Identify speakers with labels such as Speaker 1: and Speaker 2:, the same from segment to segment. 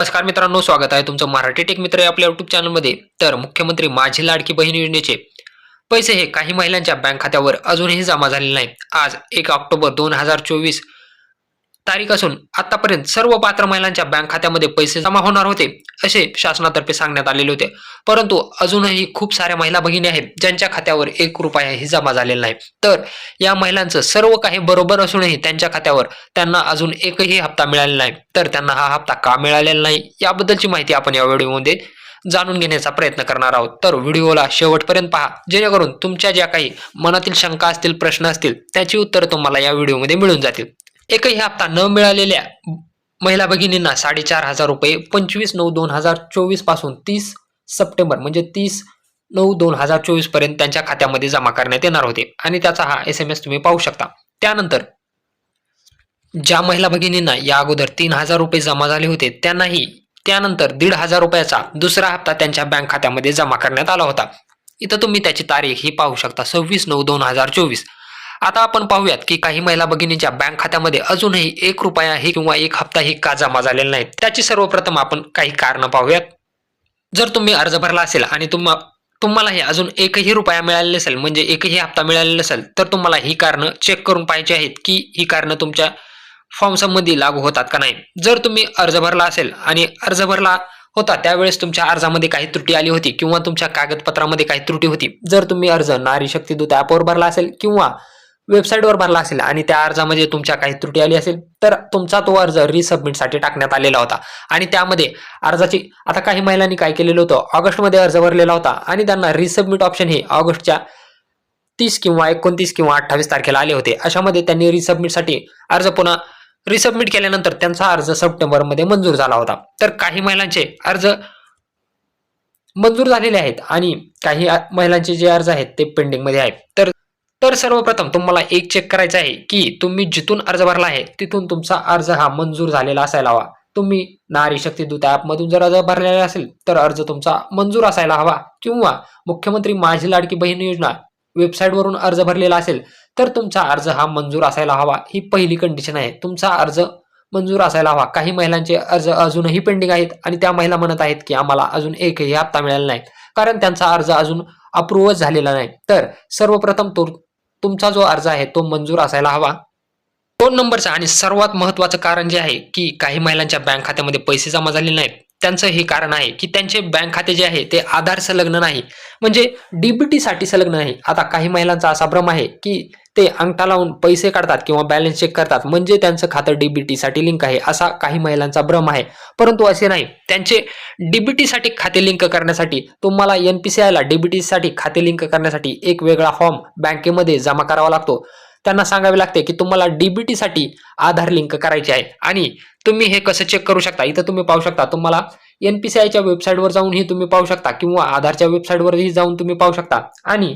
Speaker 1: नमस्कार मित्रांनो स्वागत आहे तुमचं मराठी टेक मित्र आपल्या युट्यूब चॅनलमध्ये तर मुख्यमंत्री माझी लाडकी बहीण योजनेचे पैसे हे काही महिलांच्या बँक खात्यावर अजूनही जमा झालेले नाही आज एक ऑक्टोबर दोन हजार चोवीस तारीख असून आतापर्यंत सर्व पात्र महिलांच्या बँक खात्यामध्ये पैसे जमा होणार होते असे शासनातर्फे सांगण्यात आलेले होते. परंतु अजूनही खूप साऱ्या महिला भगिनी आहेत ज्यांच्या खात्यावर एक रुपयाही जमा झालेला नाही. तर या महिलांचं सर्व काही बरोबर असूनही त्यांच्या खात्यावर त्यांना अजून एकही हप्ता मिळालेला नाही. तर त्यांना हा हप्ता का मिळालेला नाही याबद्दलची माहिती आपण या व्हिडिओमध्ये जाणून घेण्याचा प्रयत्न करणार आहोत. तर व्हिडिओला शेवटपर्यंत पहा जेणेकरून तुमच्या ज्या काही मनातील शंका असतील प्रश्न असतील त्याची उत्तर तुम्हाला या व्हिडिओमध्ये मिळून जातील. एकही हप्ता न मिळालेल्या महिला भगिनींना साडेचार हजार रुपये पंचवीस नऊ दोन हजार चोवीसपासून तीस सप्टेंबर म्हणजे तीस नऊ दोन हजार चोवीसपर्यंत त्यांच्या खात्यामध्ये जमा करण्यात येणार होते. आणि त्याचा हा एस एम एस तुम्ही पाहू शकता. त्यानंतर ज्या महिला भगिनींना या अगोदर तीन हजार रुपये जमा झाले होते त्यांनाही त्यानंतर दीड हजार रुपयाचा दुसरा हप्ता त्यांच्या बँक खात्यामध्ये जमा करण्यात आला होता. इथं तुम्ही त्याची तारीख ही पाहू शकता सव्वीस नऊ दोन हजार चोवीस. आता आपण पाहूयात की काही महिला भगिनींच्या बँक खात्यामध्ये अजूनही एक रुपया ही किंवा एक हप्ता ही का जमा झालेला नाही. त्याची सर्वप्रथम आपण काही कारण पाहूयात. जर तुम्ही अर्ज भरला असेल आणि तुम्हा तुम्हालाही अजून एकही रुपया मिळालेला नसेल म्हणजे एकही हप्ता मिळालेला नसेल तर तुम्हाला ही कारणं चेक करून पाहिजे आहेत की ही कारणं तुमच्या फॉर्म संबंधी लागू होतात का नाही. जर तुम्ही अर्ज भरला असेल आणि अर्ज भरला होता त्यावेळेस तुमच्या अर्जामध्ये काही त्रुटी आली होती किंवा तुमच्या कागदपत्रामध्ये काही त्रुटी होती. जर तुम्ही अर्ज नारी शक्ती दूत ॲपवर भरला असेल किंवा वेबसाईटवर भरला असेल आणि त्या अर्जामध्ये तुमच्या काही त्रुटी आली असेल तर तुमचा तो अर्ज रिसबमिटसाठी टाकण्यात आलेला होता. आणि त्यामध्ये अर्जाची आता काही महिलांनी काय केलेलं होतं ऑगस्टमध्ये अर्ज भरलेला होता आणि त्यांना रिसबमिट ऑप्शन हे ऑगस्टच्या तीस किंवा एकोणतीस किंवा अठ्ठावीस तारखेला आले होते. अशामध्ये त्यांनी रिसबमिटसाठी अर्ज पुन्हा रिसबमिट केल्यानंतर त्यांचा अर्ज सप्टेंबरमध्ये मंजूर झाला होता. तर काही महिलांचे अर्ज मंजूर झालेले आहेत आणि काही महिलांचे जे अर्ज आहेत ते पेंडिंगमध्ये आहेत. तर तर सर्वप्रथम तुम्हाला एक चेक करायचं आहे की तुम्ही जिथून अर्ज भरला आहे तिथून तुमचा अर्ज हा मंजूर झालेला असायला हवा. तुम्ही नारी शक्ती दूत ॲपमधून जर अर्ज भरलेला असेल तर अर्ज तुमचा मंजूर असायला हवा. किंवा मुख्यमंत्री माझी लाडकी बहीण योजना वेबसाईटवरून अर्ज भरलेला असेल तर तुमचा अर्ज हा मंजूर असायला हवा. ही पहिली कंडिशन आहे. तुमचा अर्ज मंजूर असायला हवा. काही महिलांचे अर्ज अजूनही पेंडिंग आहेत आणि त्या महिला म्हणत आहेत की आम्हाला अजून एकही हप्ता मिळाला नाही. कारण त्यांचा अर्ज अजून अप्रूव्हच झालेला नाही. तर सर्वप्रथम तो तुमचा जो अर्ज आहे तो मंजूर असायला हवा. दोन नंबरचं आणि सर्वात महत्वाचं कारण जे आहे की काही महिलांच्या बँक खात्यामध्ये पैसे जमा झाले नाहीत. त्यांचं हे कारण आहे की त्यांचे बँक खाते जे आहे ते आधार संलग्न नाही. म्हणजे डीबीटी साठी संलग्न नाही. आता काही महिलांचा असा भ्रम आहे की ते अंगठा लावून पैसे काढतात किंवा बॅलन्स चेक करतात. म्हणजे त्यांचं खातं डीबीटी साठी लिंक आहे असा काही महिलांचा भ्रम आहे. परंतु असे नाही. त्यांचे डीबीटी साठी खाते लिंक करण्यासाठी तुम्हाला एनपीसीआय ला डीबीटी साठी खाते लिंक करण्यासाठी एक वेगळा फॉर्म बँकेमध्ये जमा करावा लागतो. त्यांना सांगावे लागते की तुम्हाला डीबीटीसाठी आधार लिंक करायची आहे. आणि तुम्ही हे कसं चेक करू शकता? इथं तुम्ही पाहू शकता तुम्हाला एनपीसीआयच्या वेबसाईटवर जाऊनही तुम्ही पाहू शकता किंवा आधारच्या वेबसाईटवरही जाऊन तुम्ही पाहू शकता. आणि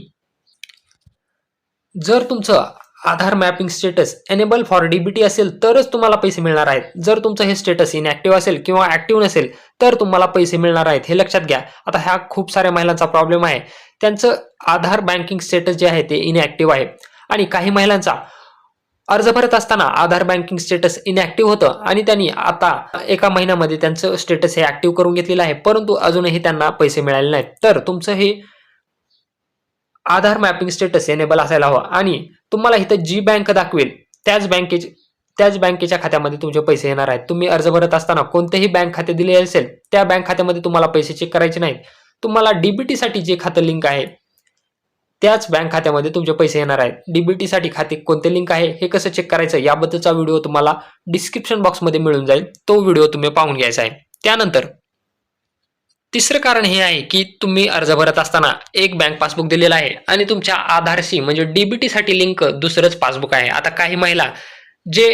Speaker 1: जर तुमचं Aadhaar mapping status enable for DBT असेल तरच तुम्हाला पैसे मिळणार आहेत. जर तुमचं हे स्टेटस इनॅक्टिव्ह असेल किंवा ऍक्टिव्ह नसेल तर तुम्हाला पैसे मिळणार आहेत. हे लक्षात घ्या. आता ह्या खूप साऱ्या महिलांचा प्रॉब्लेम आहे. त्यांचं आधार बँकिंग स्टेटस जे आहे ते इनॅक्टिव्ह आहे. आणि काही महिलांचा अर्ज भरत असताना आधार बँकिंग स्टेटस इनॅक्टिव्ह होतं आणि त्यांनी आता एका महिन्यामध्ये त्यांचं स्टेटस हे ऍक्टिव्ह करून घेतलेलं आहे. परंतु अजूनही त्यांना पैसे मिळाले नाहीत. तर तुमचं हे आधार मॅपिंग स्टेटस एनेबल असायला हवं. आणि तुम्हाला इथं जी बँक दाखवेल त्याच बँकेचे त्याच बँकेच्या खात्यामध्ये तुमचे पैसे येणार आहेत. तुम्ही अर्ज भरत असताना कोणतेही बँक खाते दिले असेल त्या बँक खात्यामध्ये तुम्हाला पैसे चेक करायचे नाहीत. तुम्हाला डीबीटीसाठी जे खातं लिंक आहे त्याच बँक खात्यामध्ये तुमचे पैसे येणार आहेत. डीबीटीसाठी खाते कोणते लिंक आहे हे कसं चेक करायचं याबद्दलचा व्हिडिओ तुम्हाला डिस्क्रिप्शन बॉक्समध्ये मिळून जाईल. तो व्हिडिओ तुम्ही पाहून घ्यायचा आहे. त्यानंतर तिसरं कारण हे आहे की तुम्ही अर्ज भरत असताना एक बँक पासबुक दिलेला आहे आणि तुमच्या आधारशी म्हणजे डीबीटी साठी लिंक दुसरंच पासबुक आहे. आता काही महिला जे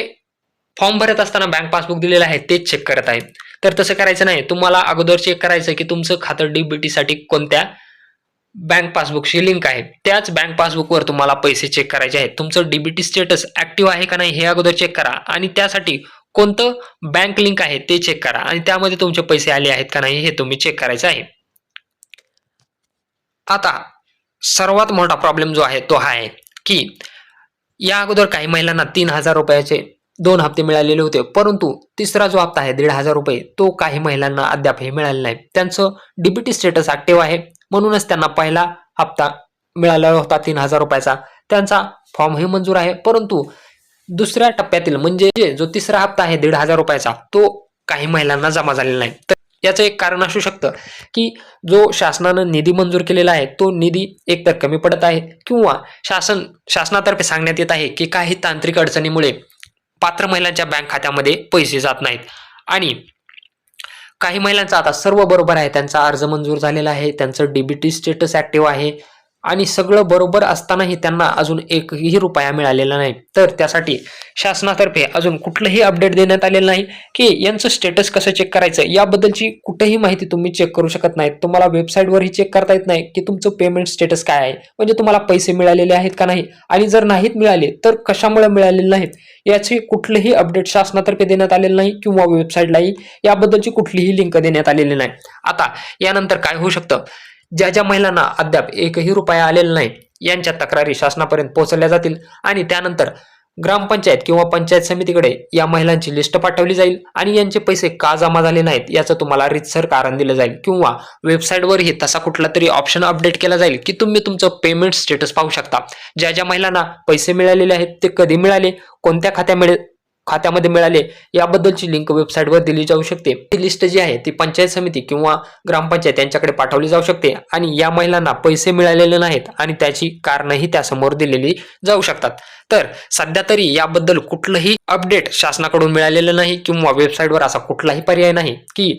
Speaker 1: फॉर्म भरत असताना बँक पासबुक दिलेलं आहे तेच चेक करत आहेत. तर तसं करायचं नाही. तुम्हाला अगोदर चेक करायचं की तुमचं खातं डीबीटी साठी कोणत्या बँक पासबुकशी लिंक आहे. त्याच बँक पासबुकवर तुम्हाला पैसे चेक करायचे आहेत. तुमचं डीबीटी स्टेटस ऍक्टिव्ह आहे का नाही हे अगोदर चेक करा आणि त्यासाठी कोणतं बँक लिंक आहे ते चेक करा आणि त्यामध्ये तुमचे पैसे आले आहेत का नाही हे तुम्ही चेक करायचं आहे. आता सर्वात मोठा प्रॉब्लेम जो आहे तो हा आहे की या अगोदर काही महिलांना तीन हजार रुपयाचे दोन हप्ते मिळालेले होते. परंतु तिसरा जो हप्ता आहे दीड हजार रुपये तो काही महिलांना अद्याप हे मिळाले नाही. त्यांचं डीबीटी स्टेटस ऍक्टिव्ह आहे. म्हणूनच त्यांना पहिला हप्ता मिळाला होता तीन हजार रुपयाचा. त्यांचा फॉर्मही मंजूर आहे. परंतु दुसऱ्या टप्प्यातील म्हणजे जे- जो तिसरा हप्ता आहे दीड हजार रुपयाचा तो काही महिलांना जमा झालेला नाही. तर याचं एक कारण असू शकतं की जो शासनानं निधी मंजूर केलेला आहे तो निधी एकतर कमी पडत आहे किंवा शासन शासनातर्फे सांगण्यात येत आहे की काही तांत्रिक अडचणीमुळे पात्र महिलांच्या बँक खात्यामध्ये पैसे जात नाहीत. आणि काही महिलांचा आता सर्व बरोबर आहे. त्यांचा अर्ज मंजूर झालेला आहे. त्यांचं डीबीटी स्टेटस ॲक्टिव्ह आहे. आणि सगळं बरोबर असतानाही त्यांना अजून एकही रुपया मिळालेला नाही. तर त्यासाठी शासनातर्फे अजून कुठलंही अपडेट देण्यात आलेलं नाही की यांचं स्टेटस कसं चेक करायचं याबद्दलची कुठेही माहिती तुम्ही चेक करू शकत नाही तुम्हाला वेबसाईटवरही चेक करता येत नाही की तुमचं पेमेंट स्टेटस काय आहे. म्हणजे तुम्हाला पैसे मिळालेले आहेत का नाही? आणि जर नाहीत मिळाले तर कशामुळे मिळालेले नाहीत? याचे कुठलेही अपडेट शासनातर्फे देण्यात आलेलं नाही किंवा वेबसाईटलाही याबद्दलची कुठलीही लिंक देण्यात आलेली नाही. आता यानंतर काय होऊ शकतं? ज्या ज्या महिलांना अद्याप एकही रुपया आलेला नाही यांच्या तक्रारी शासनापर्यंत पोहोचवल्या जातील आणि त्यानंतर ग्रामपंचायत किंवा पंचायत समितीकडे या महिलांची लिस्ट पाठवली जाईल आणि यांचे पैसे का जमा झाले नाहीत याचं तुम्हाला रितसर कारण दिलं जाईल किंवा वेबसाईटवरही तसा कुठला तरी ऑप्शन अपडेट केला जाईल की तुम्ही तुमचं पेमेंट स्टेटस पाहू शकता. ज्या ज्या महिलांना पैसे मिळालेले आहेत ते कधी मिळाले कोणत्या खात्या मिळे खात्यामध्ये मिळाले याबद्दलची लिंक वेबसाईटवर दिली जाऊ शकते. ही लिस्ट जी आहे ती पंचायत समिती किंवा ग्रामपंचायत यांच्याकडे पाठवली जाऊ शकते आणि या महिलांना पैसे मिळालेले नाहीत आणि त्याची कारणही त्यासमोर दिलेली जाऊ शकतात. तर सध्या तरी याबद्दल कुठलंही अपडेट शासनाकडून मिळालेलं नाही किंवा वेबसाईटवर असा कुठलाही पर्याय नाही की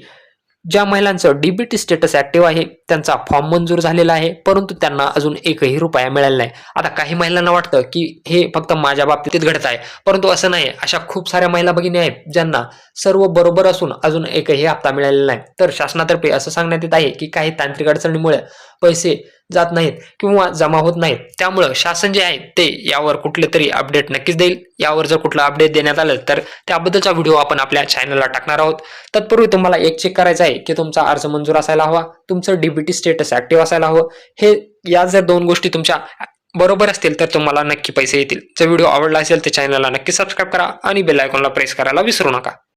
Speaker 1: ज्या महिलांचं डीबीटी स्टेटस ऍक्टिव्ह आहे त्यांचा फॉर्म मंजूर झालेला आहे परंतु त्यांना अजून एकही रुपया मिळाला नाही. आता काही महिलांना वाटतं की हे फक्त माझ्या बाबतीत घडत आहे परंतु असं नाही. अशा खूप साऱ्या महिला भगिनी आहेत ज्यांना सर्व बरोबर असून अजून एकही हप्ता मिळालेला नाही. तर शासनातर्फे असं सांगण्यात येत आहे की काही तांत्रिक अडचणीमुळे पैसे जात नाहीत किंवा जमा होत नाहीत. त्यामुळं शासन जे आहे ते यावर कुठले तरी अपडेट नक्कीच देईल. यावर जर कुठलं अपडेट देण्यात आलं तर त्याबद्दलचा व्हिडिओ आपण आपल्या चॅनलला टाकणार आहोत. तत्पूर्वी तुम्हाला एक चेक करायचं आहे की तुमचा अर्ज मंजूर असायला हवा तुमचं डीबीटी स्टेटस ऍक्टिव्ह असायला हवं. हे या जर दोन गोष्टी तुमच्या बरोबर असतील तर तुम्हाला नक्की पैसे येतील. जर व्हिडिओ आवडला असेल तर चॅनलला नक्की सबस्क्राईब करा आणि बेल आयकॉनला प्रेस करायला विसरू नका.